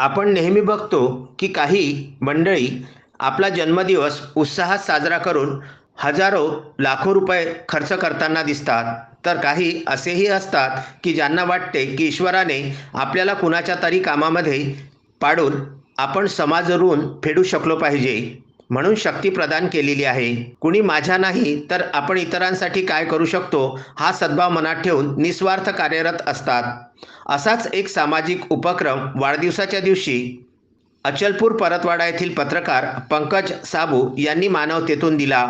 आपण नेहमी बघतो की काही मंडळी आपला जन्मदिवस उत्साहात साजरा करून हजारो लाखो रुपये खर्च करताना दिसतात. तर काही असेही असतात की ज्यांना वाटते की ईश्वराने आपल्याला कुणाच्या तरी कामामध्ये पाडून आपण समाज ऋण फेडू शकलो पाहिजे. म्हणून शक्ती प्रदान केलेली आहे. कुणी माझ्या नाही तर आपण इतरांसाठी काय करू शकतो? हा सद्भाव मनात ठेवून निस्वार्थ कार्यरत असतात. असाच एक सामाजिक उपक्रम वाढदिवसाच्या दिवशी अचलपूर परतवाडा येथील पत्रकार पंकज साबू यांनी मानवतेतून दिला.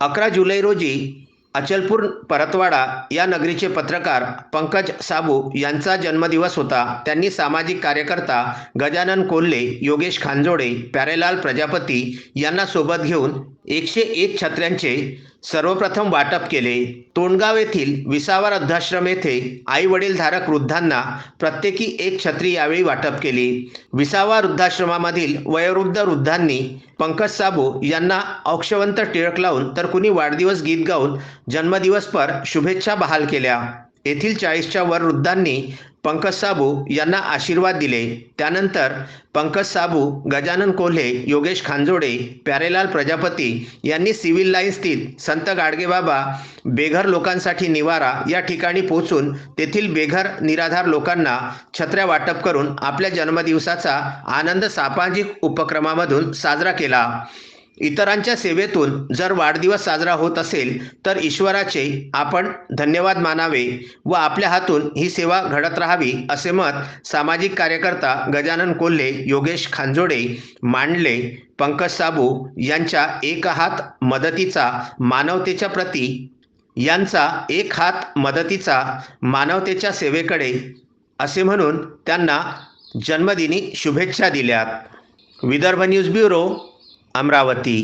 अकरा जुलै रोजी अचलपूर परतवाडा या नगरीचे पत्रकार पंकज साबू यांचा जन्मदिवस होता. त्यांनी सामाजिक कार्यकर्ता गजानन कोल्हे योगेश खांजोडे प्यारेलाल प्रजापती यांना सोबत घेऊन एकशे एक छत्र्यांचे सर्वप्रथम वाटप केले. तोंडगाव येथील विसावा वृद्धाश्रम येथे आई वडीलधारक वृद्धांना प्रत्येकी एक छत्री यावेळी वाटप केली. विसावा वृद्धाश्रमामधील वयोवृद्ध वृद्धांनी पंकज साबू यांना औक्षवंत टिळक लावून तर कुणी वाढदिवस गीत गाऊन जन्मदिवसपर शुभेच्छा बहाल केल्या. येथील चाळीसच्या वर वृद्धांनी पंकज साबू यांना आशीर्वाद दिले. त्यानंतर पंकज साबू गजानन कोल्हे योगेश खांजोडे प्यारेलाल प्रजापती यांनी सिव्हिल लाईन स्थित संत गाडगेबाबा बेघर लोकांसाठी निवारा या ठिकाणी पोहोचून तेथील बेघर निराधार लोकांना छत्र्या वाटप करून आपल्या जन्मदिवसाचा आनंद सामाजिक उपक्रमामधून साजरा केला. इतरांच्या सेवेतून जर वाढदिवस साजरा होत असेल तर ईश्वराचे आपण धन्यवाद मानावे व आपल्या हातून ही सेवा घडत राहावी असे मत सामाजिक कार्यकर्ता गजानन कोल्हे योगेश खांजोडे मांडले पंकज साबू यांच्या एक हात मदतीचा मानवतेच्या प्रती यांचा एक हात मदतीचा मानवतेच्या सेवेकडे असे म्हणून त्यांना जन्मदिनी शुभेच्छा दिल्यात. Vidarbha news bureau Amaravati